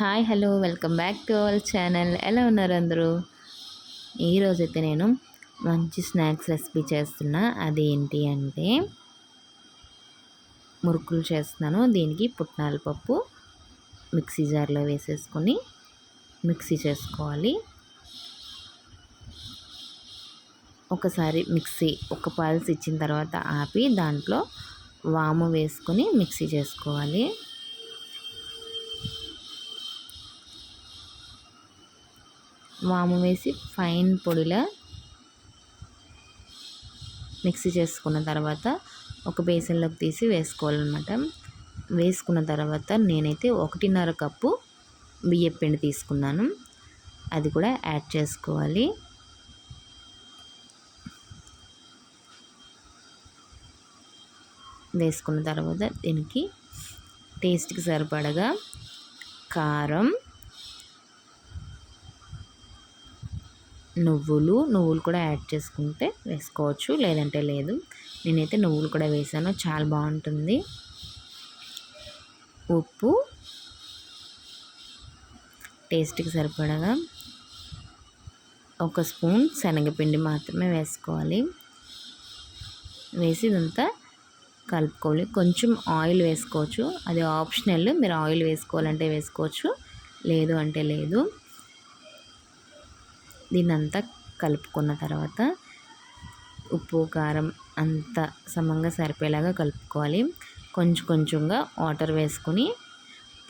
Hi hello welcome back to our channel. ఎలా ఉన్నారు అందరూ? ఈరోజైతే నేను మంచి స్నాక్స్ రెసిపీ చేస్తున్నా. అదేంటి అంటే మురుకులు చేస్తున్నాను. దీనికి పుట్నాల పప్పు మిక్సీ జార్లో వేసేసుకొని మిక్సీ చేసుకోవాలి. ఒకసారి మిక్సీ ఒక పల్స్ ఇచ్చిన తర్వాత ఆపి దాంట్లో వాము వేసుకొని మిక్సీ చేసుకోవాలి. వాము వేసి ఫైన్ పొడిలా మిక్సీ చేసుకున్న తర్వాత ఒక బేసన్లోకి తీసి వేసుకోవాలన్నమాట. వేసుకున్న తర్వాత నేనైతే ఒకటిన్నర కప్పు బియ్యం పిండి తీసుకున్నాను. అది కూడా యాడ్ చేసుకోవాలి. వేసుకున్న తర్వాత దీనికి టేస్ట్కి సరిపడగా కారం నువ్వులు నువ్వులు కూడా యాడ్ చేసుకుంటే వేసుకోవచ్చు. లేదంటే లేదు. నేనైతే నువ్వులు కూడా వేసాను. చాలా బాగుంటుంది. ఉప్పు టేస్ట్కి సరిపడగా ఒక స్పూన్ శనగపిండి మాత్రమే వేసుకోవాలి. వేసి ఇదంతా కలుపుకోవాలి. కొంచెం ఆయిల్ వేసుకోవచ్చు. అది ఆప్షనల్. మీరు ఆయిల్ వేసుకోవాలంటే వేసుకోవచ్చు. లేదు అంటే లేదు. దీన్నంతా కలుపుకున్న తర్వాత ఉప్పు కారం అంత సమంగా సరిపోయేలాగా కలుపుకోవాలి. కొంచెం కొంచెంగా వాటర్ వేసుకొని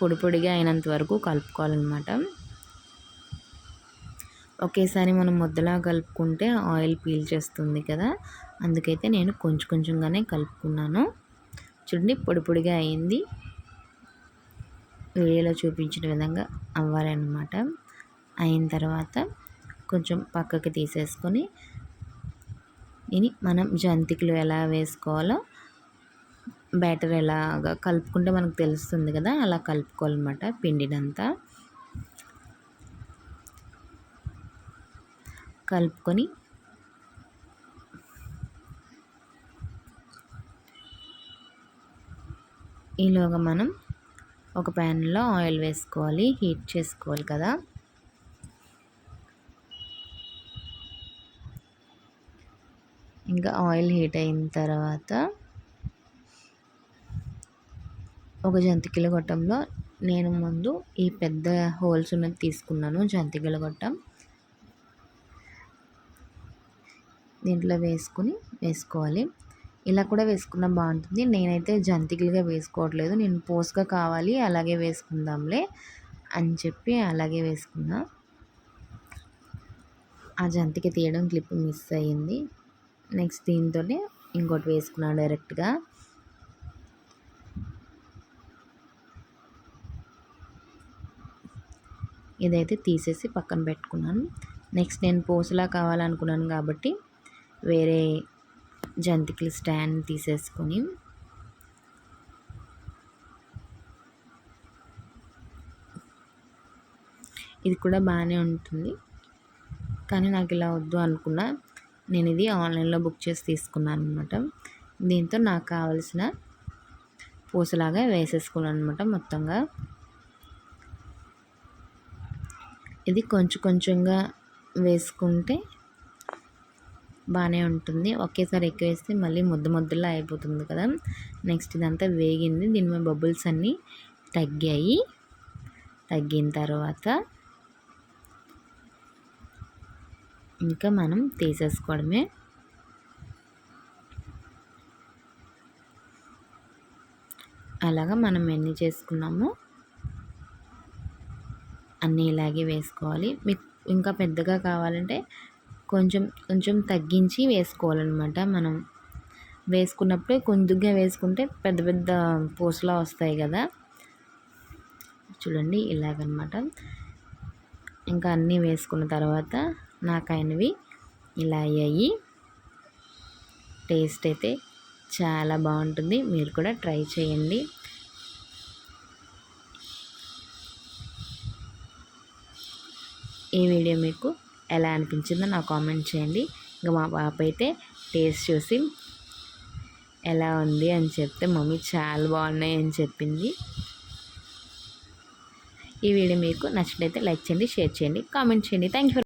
పొడి పొడిగా అయినంత వరకు కలుపుకోవాలన్నమాట. ఒకేసారి మనం ముద్దలా కలుపుకుంటే ఆయిల్ పీల్ చేస్తుంది కదా అందుకైతే నేను కొంచెం కొంచెంగానే కలుపుకున్నాను. చూడండి పొడి పొడిగా అయింది. వీడియోలో చూపించిన విధంగా అవ్వాలన్నమాట. అయిన తర్వాత కొంచెం పక్కకి తీసేసుకొని ఇది మనం జంతికలు ఎలా వేసుకోవాలో బ్యాటర్ ఎలాగా కలుపుకుంటే మనకు తెలుస్తుంది కదా అలా కలుపుకోవాలన్నమాట పిండినంతా. కలుపుకొని ఈలోగా మనం ఒక ప్యాన్లో ఆయిల్ వేసుకోవాలి హీట్ చేసుకోవాలి కదా. ఇంకా ఆయిల్ హీట్ అయిన తర్వాత ఒక జంతికల గొట్టంలో నేను ముందు ఈ పెద్ద హోల్స్ ఉన్నది తీసుకున్నాను జంతికల గొట్టం. దీంట్లో వేసుకుని వేసుకోవాలి. ఇలా కూడా వేసుకున్న బాగుంటుంది. నేనైతే జంతికలుగా వేసుకోవట్లేదు. నేను పోస్గా కావాలి అలాగే వేసుకుందాంలే అని చెప్పి అలాగే వేసుకున్నా. ఆ జంతిక తీయడం క్లిప్ మిస్ అయ్యింది. నెక్స్ట్ దీంతో ఇంకోటి వేసుకున్నాను డైరెక్ట్గా. ఇదైతే తీసేసి పక్కన పెట్టుకున్నాను. నెక్స్ట్ నేను పూసలా కావాలనుకున్నాను కాబట్టి వేరే జంతికల స్టాండ్ తీసేసుకొని ఇది కూడా బాగానే ఉంటుంది. కానీ నాకు ఇలా వద్దు అనుకున్నా. నేను ఇది ఆన్లైన్లో బుక్ చేసి తీసుకున్నాను అనమాట దీంతో నాకు కావలసిన పూసలాగా వేసేసుకున్నాను అనమాట మొత్తంగా. ఇది కొంచెం కొంచెంగా వేసుకుంటే బాగానే ఉంటుంది. ఒకేసారి ఎక్కువ వేస్తే మళ్ళీ ముద్ద ముద్దలా అయిపోతుంది కదా. నెక్స్ట్ ఇదంతా వేగింది. దీని మీద బబుల్స్ అన్నీ తగ్గాయి. తగ్గిన తర్వాత ఇంకా మనం తీసేసుకోవడమే. అలాగా మనం ఎన్ని చేసుకున్నామో అన్నీ ఇలాగే వేసుకోవాలి. మీకు ఇంకా పెద్దగా కావాలంటే కొంచెం కొంచెం తగ్గించి వేసుకోవాలన్నమాట. మనం వేసుకున్నప్పుడే కొద్దిగా వేసుకుంటే పెద్ద పెద్ద పూసలా వస్తాయి కదా. చూడండి ఇలాగనమాట. ఇంకా అన్నీ వేసుకున్న తర్వాత నాకు అయినవి ఇలా అయ్యాయి. టేస్ట్ అయితే చాలా బాగుంటుంది. మీరు కూడా ట్రై చేయండి. ఈ వీడియో మీకు ఎలా అనిపించిందో నాకు కామెంట్ చేయండి. ఇంకా మా పాప అయితే టేస్ట్ చూసి ఎలా ఉంది అని చెప్తే మమ్మీ చాలా బాగున్నాయి అని చెప్పింది. ఈ వీడియో మీకు నచ్చినట్లయితే లైక్ చేయండి షేర్ చేయండి కామెంట్ చేయండి. Thank you